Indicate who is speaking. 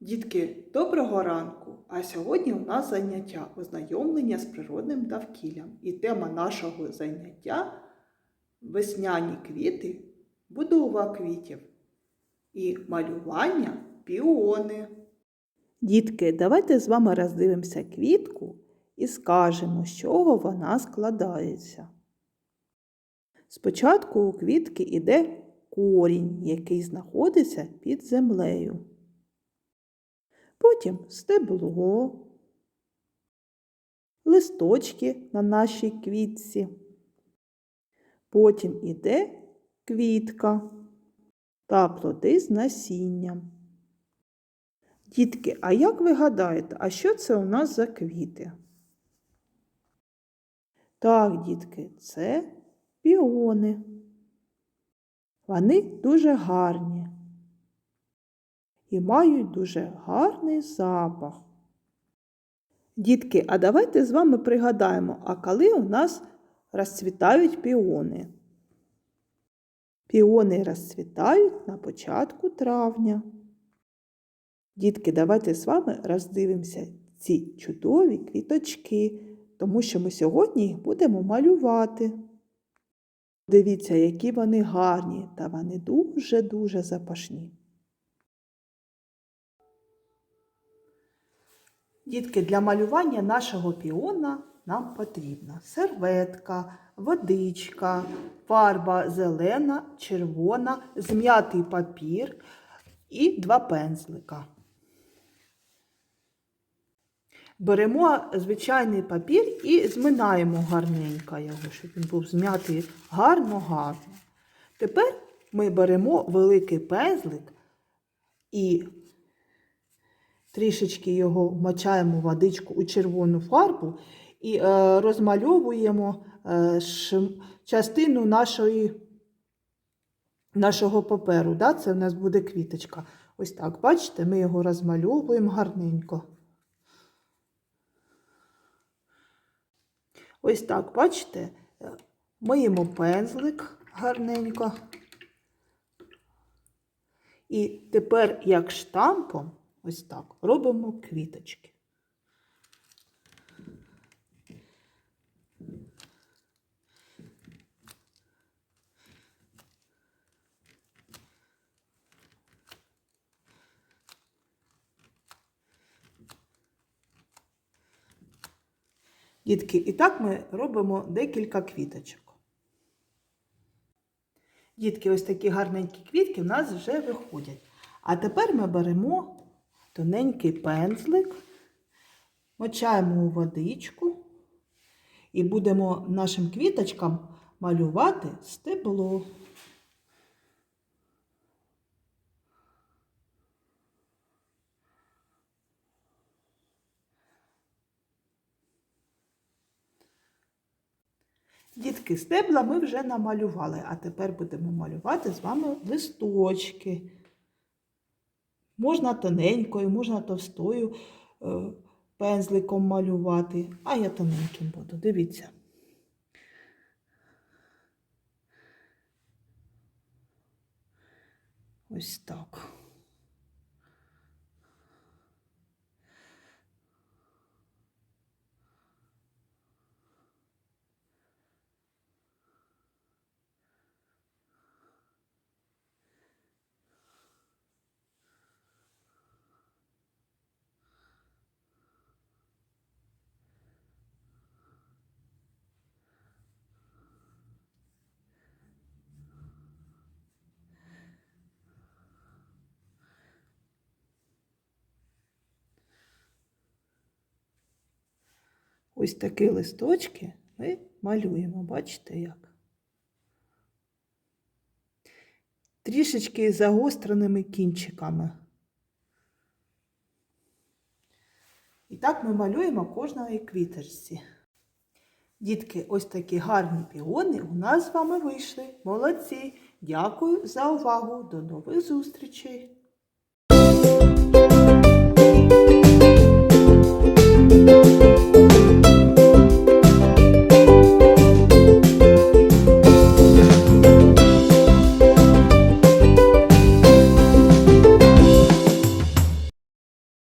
Speaker 1: Дітки, доброго ранку! А сьогодні у нас заняття ознайомлення з природним довкіллям. І тема нашого заняття весняні квіти, будова квітів і малювання піони. Дітки, давайте з вами роздивимося квітку і скажемо, з чого вона складається. Спочатку у квітки йде корінь, який знаходиться під землею. Потім стебло, листочки на нашій квітці. Потім іде квітка та плоди з насінням. Дітки, а як ви гадаєте, а що це у нас за квіти? Так, дітки, це піони. Вони дуже гарні і мають дуже гарний запах. Дітки, а давайте з вами пригадаємо, а коли у нас розцвітають піони? Піони розцвітають на початку травня. Дітки, давайте з вами роздивимося ці чудові квіточки, тому що ми сьогодні їх будемо малювати. Дивіться, які вони гарні, та вони дуже-дуже запашні. Дітки, для малювання нашого піона нам потрібна серветка, водичка, фарба зелена, червона, зм'ятий папір і два пензлика. Беремо звичайний папір і зминаємо гарненько його, щоб він був зм'ятий гарно-гарно. Тепер ми беремо великий пензлик і трішечки його вмочаємо водичку у червону фарбу і е, розмальовуємо е, ш, частину нашої, нашого паперу. Да? Це в нас буде квіточка. Ось так, бачите, ми його розмальовуємо гарненько. Ось так, бачите, миємо пензлик гарненько. І тепер, як штампом, ось так, робимо квіточки. Дітки, і так ми робимо декілька квіточок. Дітки, ось такі гарненькі квітки в нас вже виходять. А тепер ми беремо тоненький пензлик, мочаємо у водичку і будемо нашим квіточкам малювати стебло. Дітки, стебла ми вже намалювали, а тепер будемо малювати з вами листочки. Можна тоненькою, можна товстою е, пензликом малювати, а я тоненьким буду. Дивіться. Ось так. Ось такі листочки ми малюємо, бачите як? Трішечки загостреними кінчиками. І так ми малюємо кожної квіточці. Дітки, ось такі гарні піони у нас з вами вийшли. Молодці! Дякую за увагу! До нових зустрічей!